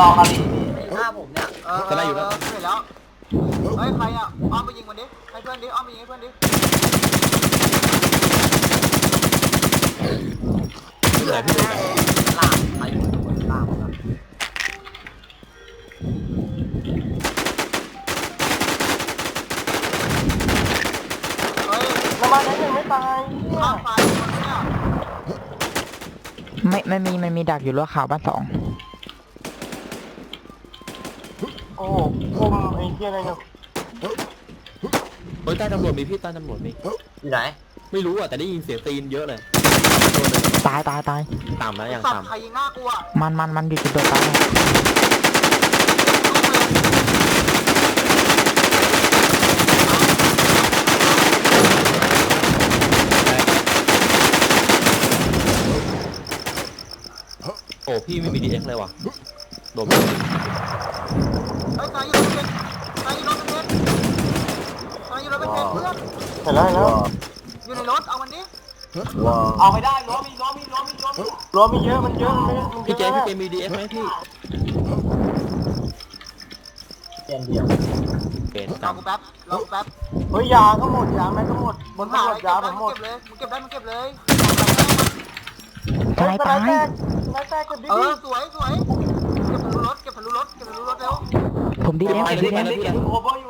อะไรอยู่นะเเสร็จแล้ว เฮ้ย ใครอะ อ้อมไปยิงมันดิ ให้เพื่อนดิ อ้อมไปยิงให้เพื่อนดิเหลือพี่ดูกันล่างไปล่างนะเฮ้ยแล้วมันนั้นยังไม่ตายข้ามไฟคนเนี่ย ไม่ไม่มีมันมีดักอยู่รั้วขาวบ้านสอง โอ้โหคุมไอ้เหี้ยอะไรเนี่ยเฮ้ยใต้ตำรวจมีพี่ใต้ตำรวจมีอยู่ไหนไม่รู้อะแต่ได้ยินเสียงตีนเยอะเลยตายตายตายต่ำนะอย่างสับต่ำใครยิงหน้ากูอะมันมันมันอยู่จุดโดดตายโอ้พี่ไม่มีดีเอ็กเลยว่ะโดนเฮ้ยใครยิงรถเป็นใครยิงรถเป็นใครยิงรถเป็นเพื่อนเสร็จแล้วแล้วอยู่ในรถเอามันดิเอาไปได้ล้อมีล้อมีล้อมีล้อมีล้อมีเยอะมันเยอะมันมันเยพี่อะเจพี่เจมีดีเอ็กไหมพี่เตียนเดียวเป็นรอกูแป๊บรอกูแป๊บเฮ้ยยาก็หมดยาแม่ก็หมดบนงตำหารวอะจไรยาเก็บได้หมมึงดเก็บเลยมึงเก็บได้มึงเก็บเลยตายตายแตกนายแตกกันดิเออสวยสวย ผมดีำเอ็มไปผมเลยดีพี่ไปเอ็มเลยพี่เลยโอเวอร์อยู่